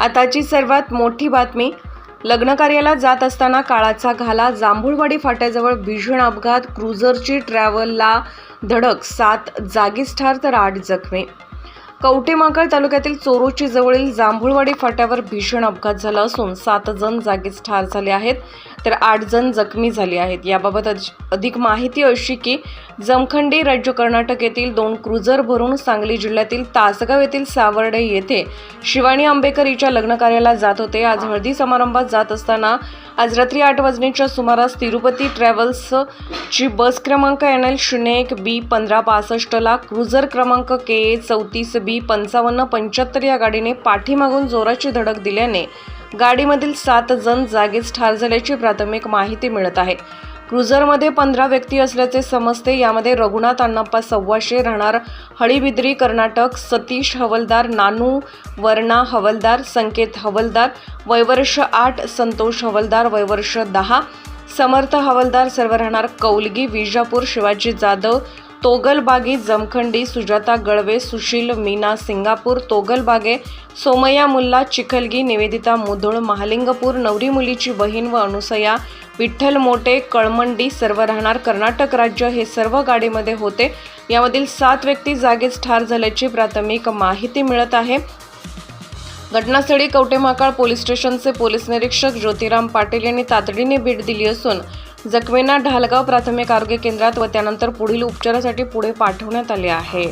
आताची सर्वात मोठी बातमी लग्नकार्याला जात असताना काळाचा घाला जांभूळवाडी फाट्याजवळ भीषण अपघात क्रुझरची ट्रॅव्हलला धडक सात जागीच ठार तर आठ जखमी. कवटेमाकळ तालुक्यातील चोरोची जवळील जांभूळवाडी फाट्यावर भीषण अपघात झाला असून सात जण जागीच ठार झाले आहेत तर आठ जण जखमी झाले आहेत. याबाबत अधिक माहिती अशी की जमखंडी राज्य कर्नाटक येथील दोन क्रुझर भरून सांगली जिल्ह्यातील तासगाव येथील सावर्डे येथे शिवानी आंबेकर हिच्या लग्न कार्याला जात होते. आज हळदी समारंभात जात असताना आज रात्री आठ वाजण्याच्या सुमारास तिरुपती ट्रॅव्हल्स ची बस क्रमांक एन एल शून्य एक बी पंधरा पासष्टला क्रुझर क्रमांक के ए चौतीस बी पंचावन्न पंच्याहत्तर या गाडीने पाठीमागून जोराची धडक दिल्याने गाडीमधील सात जण जागीच ठार झाल्याची प्राथमिक माहिती मिळत आहे. क्रुझरमध्ये पंधरा व्यक्ती असल्याचे समजते. यामध्ये रघुनाथ अण्णाप्पा सव्वाशे राहणार हळीबिद्री कर्नाटक सतीश हवलदार नानू वर्णा हवलदार संकेत हवलदार वयवर्ष आठ संतोष हवलदार वयवर्ष दहा समर्थ हवलदार सर्व राहणार कौलगी विजापूर शिवाजी जाधव तोगलबागी जमखंडी सुजाता गळवे सुशील मीना सिंगापूर तोगलबागे सोमय्या मुल्ला चिखलगी निवेदिता मुधोळ महालिंगपूर नवरी मुलीची बहीण व अनुसया विठ्ठल मोटे कळमंडी सर्व राहणार कर्नाटक राज्य हे सर्व गाडीमध्ये होते. यामधील सात व्यक्ती जागीच ठार झाल्याची प्राथमिक माहिती मिळत आहे. घटनास्थळी कवटेमाकाळ पोलीस स्टेशनचे पोलीस निरीक्षक ज्योतिराम पाटील यांनी तातडीने भेट दिली असून जखमींना ढालगाव प्राथमिक आरोग्य केंद्रात व त्यानंतर पुढील उपचारासाठी पुढे पाठवण्यात आले आहे.